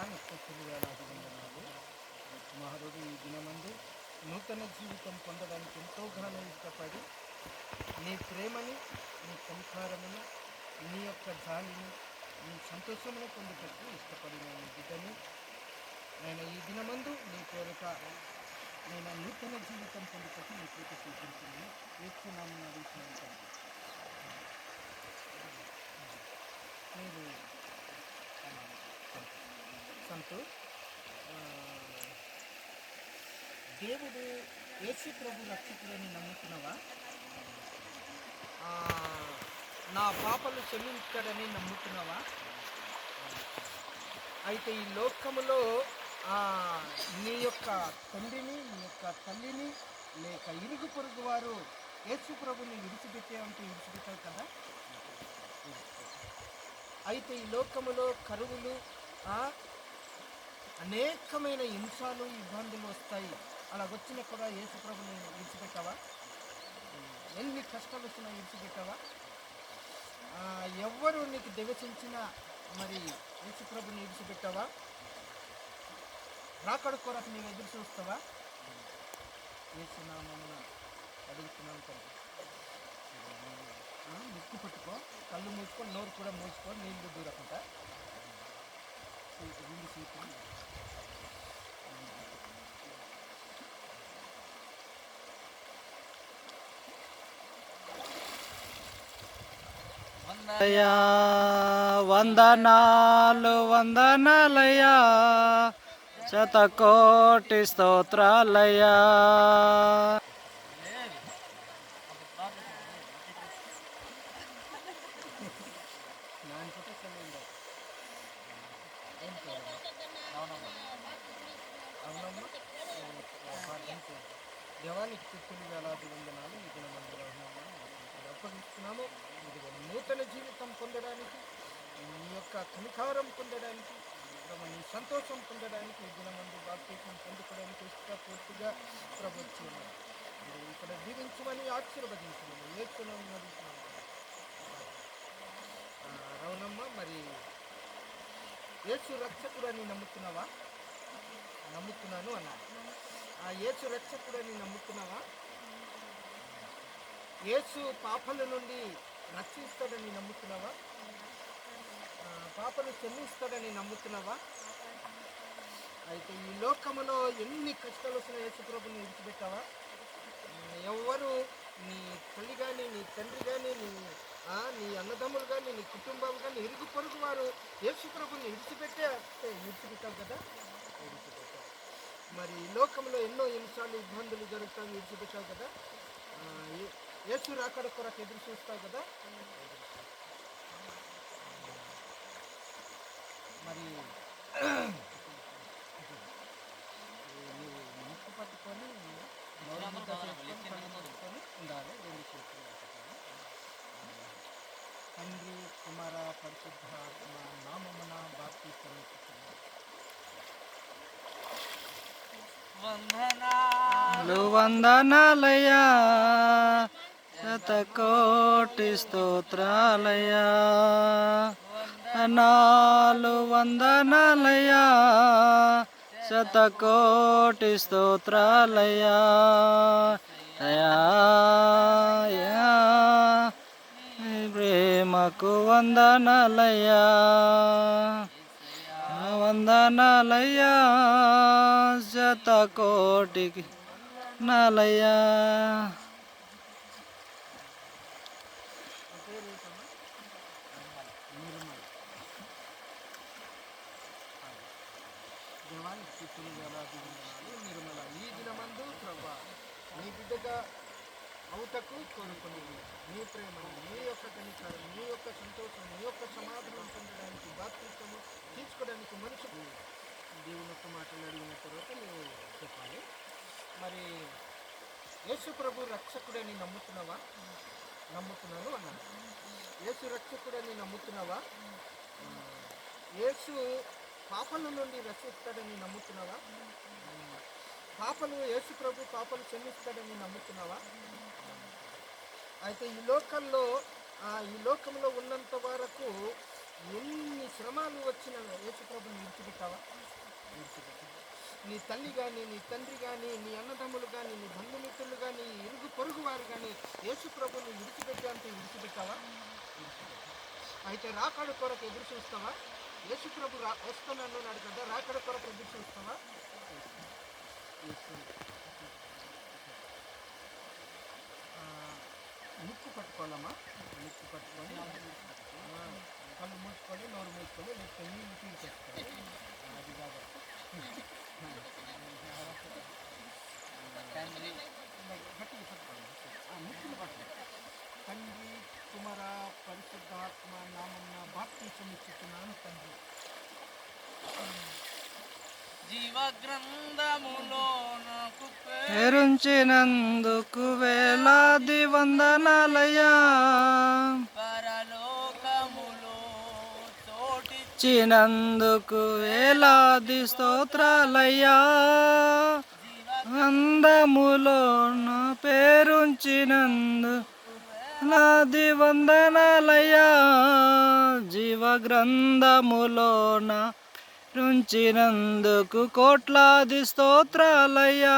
దేవానికి స్తుతులు వేలాది ఈ దినమందు నూతన జీవితం పొందడానికి ఎంతో ఇష్టపడి నీ ప్రేమని నీ సంసారమును నీ యొక్క జాలిని నీ సంతోషమును పొందుటకు ఇష్టపడిన నీ బిడ్డని నేను ఈ దినమందు నీ కోరిక నేను నూతన జీవితం పొందుటకు నీ పేరు సూచించింది ఏసునామని అడుగుతున్నాను మీరు అంటూ దేవుడు యేసు ప్రభు రక్షకుడని నమ్ముతున్నావా? నా పాపలు క్షమించాడని నమ్ముతున్నావా? అయితే ఈ లోకములో నీ యొక్క తండ్రిని నీ యొక్క తల్లిని లేక ఇరుగు పొరుగు వారు యేసు ప్రభుని విడిచిపెట్టామంటే విడిచిపెట్టావు కదా? అయితే ఈ లోకములో కరువులు అనేకమైన హింసాలు ఇబ్బందులు వస్తాయి. అలా వచ్చిన కూడా యేసు విడిచిపెట్టావా? ఎన్ని కష్టాలు వచ్చినా విడిచిపెట్టావా? ఎవరు నీకు దిగచించిన మరి యేసుప్రభుని విడిచిపెట్టావా? రాకడ కొరకు నీవు ఎదురు చూస్తావా? యేసునామమున అడుగుతున్నాను తండ్రి. ముక్కు పెట్టుకో కళ్ళు మూసుకో నోరు కూడా మూసుకో నీళ్ళు దూరకుండా. సీటు రెండు సీట్లు వందనాలయ్యా వందనాలు వందనాలయ్యా. శతకోటి స్తోత్రాలయ్యా. దేవానికి చుట్టూ వేలాది వందనాలు ఈ దినమందు అప్పగిస్తున్నాము ఇదిగో నూతన జీవితం పొందడానికి నీ యొక్క కనికారం పొందడానికి ప్రభు నీ సంతోషం పొందడానికి ఈ దినమందు బాప్తీసం పొందుకోవడానికి ఇష్టపూర్తిగా ప్రభుత్వం ఇక్కడ జీవించమని ఆశీర్వదించమని నేర్చుకున్నాము అవునమ్మా మరి యేసు రక్షకుడని నమ్ముతున్నావా? నమ్ముతున్నాను అన్నాడు. ఆ యేసు రక్షకుడని నమ్ముతున్నావా? ఏసు పాపల నుండి రక్షిస్తాడని నమ్ముతున్నావా? పాపను పాపలు క్షమిస్తాడని నమ్ముతున్నావా? అయితే ఈ లోకములో ఎన్ని కష్టాలు వస్తున్నాయి యేసుప్రభుని విడిచిపెట్టావా? ఎవరు నీ తల్లి కానీ నీ తండ్రి కానీ నీ నీ అన్నదమ్ములు కానీ నీ కుటుంబం కానీ ఇరుగు పొరుగు వారు యేసుప్రభుని విడిచిపెట్టే విడిచిపెట్టావు కదా? విడిచిపెట్టావు మరి ఈ లోకంలో ఎన్నో హింసాలు ఇబ్బందులు జరుగుతాయి విడిచిపెట్టావు కదా? యేసు రాకడ కొరకు ఎదురు చూస్తావు కదా? మరి నీవు ముక్కు పట్టుకొని ఉండాలి రెండు చేతులు తండ్రి కుమార పరిశుద్ధ మా నామమున బాప్తి వందనాలు వందనాలయ్యా. శతకోటి స్తోత్రాలయ్యా. నాలు వందనాలయా శతకోటి స్తోత్రాలయ్యా. ప్రేమకు వందనాలయా వందనాలయా శతకోటికి నాలయ్యా. స్థితులు వేలాది వందనాలు నిర్మల ఈ దినమందు ప్రభా నీ బిడ్డగా అవుటకు కోరుకుని నీ ప్రేమ నీ యొక్క కనికారం నీ యొక్క సంతోషం నీ యొక్క సమాధానం పొందడానికి బాప్తిష్టము తీసుకోవడానికి మనుషులు దేవుని యొక్క మాటలు అడిగిన తర్వాత నువ్వు చెప్పాలి మరి యేసు ప్రభు రక్షకుడని నమ్ముతున్నావా నమ్ముతున్నాను అన్నాను యేసు రక్షకుడని నమ్ముతున్నావా యేసు పాపల నుండి రక్షిస్తాడని నమ్ముతున్నావా పాపలు యేసు ప్రభు పాపలు క్షమిస్తాడని నమ్ముతున్నావా అయితే ఈ లోకంలో ఈ లోకంలో ఉన్నంత వరకు ఎన్ని శ్రమాలు వచ్చిన యేసు ప్రభుని విడిచిపెట్టావా? నీ తల్లి కానీ నీ తండ్రి కానీ నీ అన్నదమ్ములు కానీ నీ బంధుమిత్రులు కానీ ఇరుగు పొరుగు వారు కానీ యేసు ప్రభుని విడిచిపెట్టే అంటే విడిచిపెట్టావా? అయితే రాకాడు కొరకు ఎదురు చూస్తావా? యేసు ప్రభు రా వస్తున్నాను అన్నాడు కదా రాకడ కొరకు ఎదురు చూస్తావా ముక్కు పట్టుకోవాలమ్మా. ముక్కు పట్టుకొని కళ్ళు మూసుకొని నోరు మూసుకొని లేకపోతే నీళ్ళు పీల్చేసుకోవాలి అది కాదు. గట్టిగా పట్టుకోండి ముక్కులు పట్టుకోండి తండ్రి కుమార పరిశుద్ధాత్మ నామన్న బాప్తీసం ఇచ్చుతున్నాను తండ్రి. జీవ గ్రంథములో నాకు పేరుంచినందుకు వేలాది తోటి చినందుకు వేలాది స్తోత్రాలయ్యా. అందములో నా పేరుంచినందు నాది వందనాలయ్యా జీవ గ్రంథములోన రుంచినందుకు కోట్లాది స్తోత్రాలయ్యా.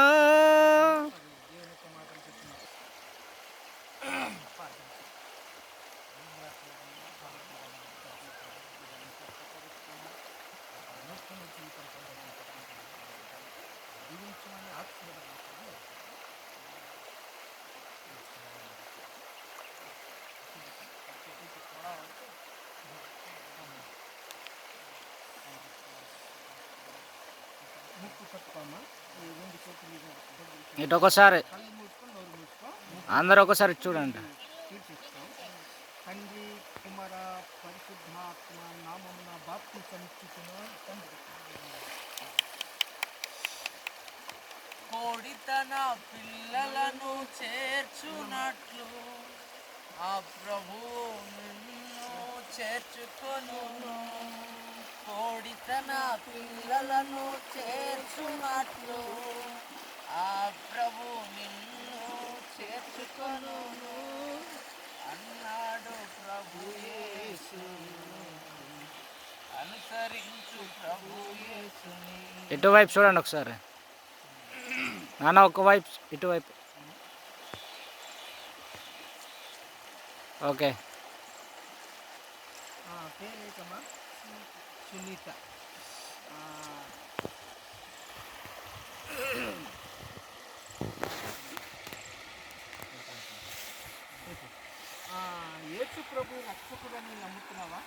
జీవించమని ఆశీర్వదించండి ముక్కు పట్టుకోమ్మా ఈ రెండు చేతులు ఇవి దగ్గరికి ఇటు ఒకసారి. అందరూ ఒకసారి చూడండి. తండ్రి కుమార పరిశుద్ధాత్మ నామమున బాప్తి సంచుకున్న తండ్రి. కోడి తన పిల్లలను చేర్చునట్లు ఆ ప్రభువు నిన్ను చేర్చుకొను కోడి తన పిల్లలను చేర్చునట్లు ఆ ప్రభు నిన్ను చేర్చుకొను అన్నాడు ప్రభు యేసు అనుసరించు ప్రభు యేసుని. ఇటువైపు చూడండి ఒకసారి. నాన్న ఒకవైపు ఇటువైపు ఓకే. ఆ, పేరేంటమ్మా సునీత. ఏసు ప్రభు రక్షకుడని నమ్ముతున్నావా?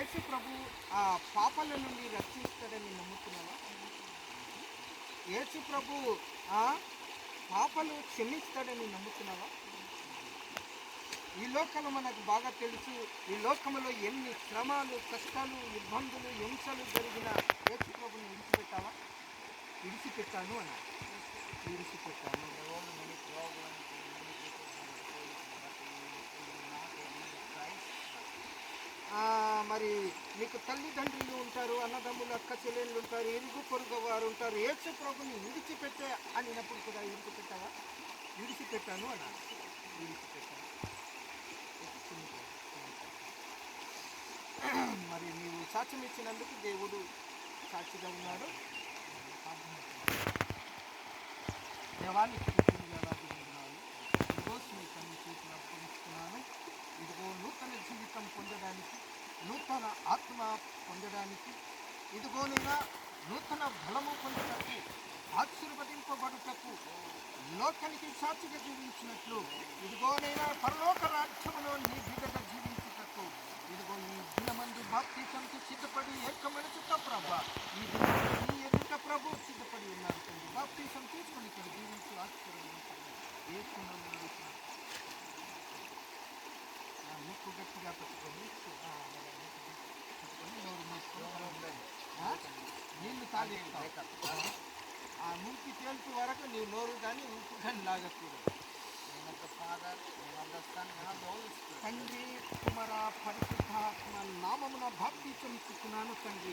ఏసు ప్రభు ఆ పాపల నుండి రక్షిస్తాడని నమ్ముతున్నావా? ఏసు ప్రభు ఆ పాపలు క్షమిస్తాడని నమ్ముతున్నావా? ఈ లోకంలో మనకు బాగా తెలుసు. ఈ లోకంలో ఎన్ని శ్రమలు కష్టాలు ఇబ్బందులు హింసలు జరిగిన యేసు ప్రభుని విడిచిపెట్టావా? విడిచిపెట్టాను అన్న విడిచిపెట్టాను. మరి నీకు తల్లిదండ్రులు ఉంటారు అన్నదమ్ములు అక్క చెల్లెళ్ళు ఉంటారు ఇరుగు పొరుగు వారు ఉంటారు. యేసు ప్రభుని విడిచిపెట్టే అనినప్పుడు కూడా విడిచిపెట్టావా? విడిచిపెట్టాను అన్న విడిచిపెట్టాను. మరి నీవు సాక్ష్యం ఇచ్చినందుకు దేవుడు సాక్షిగా ఉన్నాడు. దేవాన్ని ఈరోజు చేతులు ఇదిగో నూతన జీవితం పొందడానికి నూతన ఆత్మ పొందడానికి ఇదిగోనైనా నూతన బలము పొందటకు ఆశీర్వదింపబడుటకు లోకానికి సాక్షిగా జీవించినట్లు. ఇదిగోనైనా పరలోక రాజ్యంలో నీ బిడ్డ దినమందు బాప్తీసంకి సిద్ధపడి ఏకమడుచుట ప్రభా. ఈ నీ ఎదుట ప్రభు సిద్ధపడి ఉన్నారు తండ్రి. బాప్తీసం తీసుకొని ఇక్కడ జీవించి ఆశీర్వదించండి ఏ కుండలో నడుస్తున్నాను ముక్కు గట్టిగా పెట్టుకొని ఆ, అలాగే పెట్టుకొని నోరు మూసుకొని ఆ? నీళ్ళు తాగేస్తావు. ఆ? మురికి తేల్పు వరకు నీ నోరు కానీ ఉప్పు కానీ లాగకూడదు. తండ్రి కుమార పరిశుద్ధాత్మ నామమున బాప్తీసం ఇస్తున్నాను తండ్రి.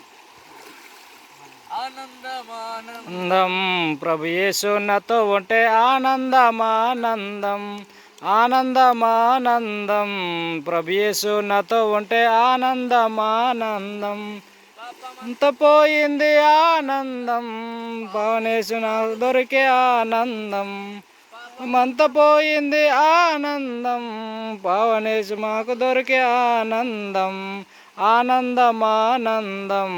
ఆనందమానంద. ఆనందం ప్రభు యేసు నాతో ఉంటే ఆనందమానందం. ఆనందమానందం. ఆనందం ఆనందం నాతో ఉంటే ఆనందమానందం. అంత పోయింది ఆనందం. పవనేసు నాకు దొరికే ఆనందం. అంత పోయింది ఆనందం. పవనేసు మాకు దొరికే ఆనందం. ఆనందం ఆనందం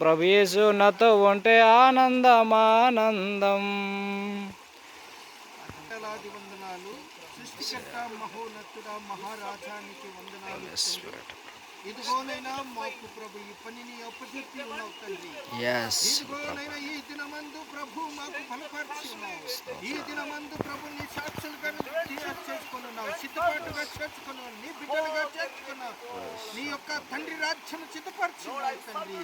ప్రభు నాతో ఉంటే ఆనందం ఆనందం వందలాది వందనాలు. సృష్టికర్త మహోన్నతుడ మహారాజానికి వందనాలు. ఇదిగోనైనా మాకు ప్రభు ఈ పనిని అప్పచెప్పి ఉన్నావు తండ్రి ఇదిగోనైనా ఈ దినమందు ప్రభు మాకు బలపరిచి ఉన్నావు ఈ దినమందు ప్రభు నీ సాక్షులుగా చేసుకున్నావు. సిద్ధపాటుగా చేర్చుకున్నావు నీ బిడ్డలుగా చేర్చుకున్నావు నీ యొక్క తండ్రి రాజ్యం సిద్ధపరిచి తండ్రి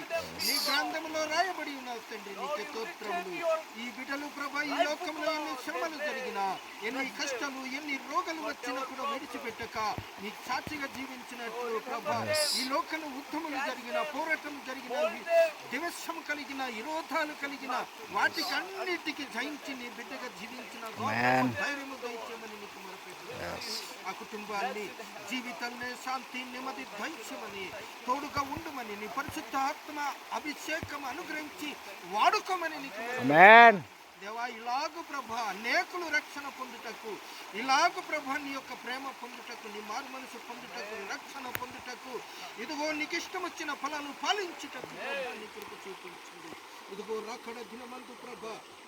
నీ గ్రంథంలో రాయబడి ఉన్నావు తండ్రి నీకు స్తోత్రములు ఈ బిడ్డలు ప్రభ ఈ లోకంలో ఎన్ని శ్రమలు జరిగినా ఎన్ని కష్టాలు ఎన్ని రోగాలు వచ్చినా కూడా విడిచిపెట్టక నీ సాక్షిగా జీవించినట్లు ప్రభ ఈ లోకంలో ఉద్యములు జరిగిన పోరాటం జరిగిన దివసం కలిగిన విరోధాలు కలిగిన వాటికి అన్నిటికీ జయించి నీ బిడ్డగా జీవించిన. ధైర్యము దయచేయమని నీకు. ఆ కుటుంబాన్ని జీవితాన్ని శాంతి నెమ్మది దయచేయమని తోడుగా ఉండమని నీ పరిశుద్ధ ఆత్మ అభిషేకం అనుగ్రహించి వాడుకోమని నీకు దేవా ఇలాగు ప్రభ అనేకులు రక్షణ పొందుటకు ఇలాగు ప్రభ నీ యొక్క ప్రేమ పొందుటకు నీ మారు మనసు పొందుటకు రక్షణ పొందుటకు ఇదిగో నీకు ఇష్టం వచ్చిన ఫలాలు పాలించుటకు నీ కృప చూపించింది ఇదిగో రాకడ దినమంతు ప్రభ.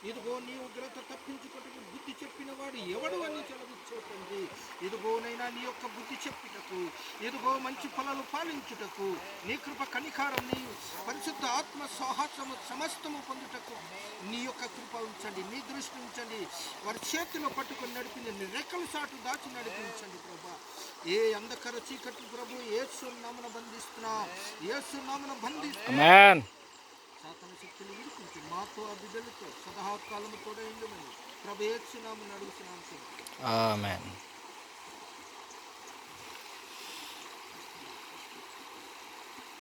ఇదిగో నీ ఉగ్రత తప్పించుటకు బుద్ధి చెప్పిన వాడు ఎవడు అని చెలవిచ్చేటండి ఇదిగోనైనా నీ యొక్క బుద్ధి చెప్పుటకు ఇదిగో మంచి ఫలాలు పాలించుటకు నీ కృప కనికారం నీ పరిశుద్ధ ఆత్మ సాహసము సమస్తము పొందుటకు నీ యొక్క కృప ఉంచండి నీ దృష్టి ఉంచండి. వారి చేతిలో పట్టుకొని నడిపింది నీ రెక్కల సాటు దాచి నడిపించండి ప్రభా. ఏ అంధకర చీకటి ప్రభు ఏసు నామన బంధిస్తున్నా. ఏసు నామన బంధిస్తున్నా. సాతన శక్తులు విడిపించి మాతో ఆ బిడ్డలతో సదాకాలము కూడా ఉండమని ప్రభు ఏసు అడుగుతున్నాను ఆమెన్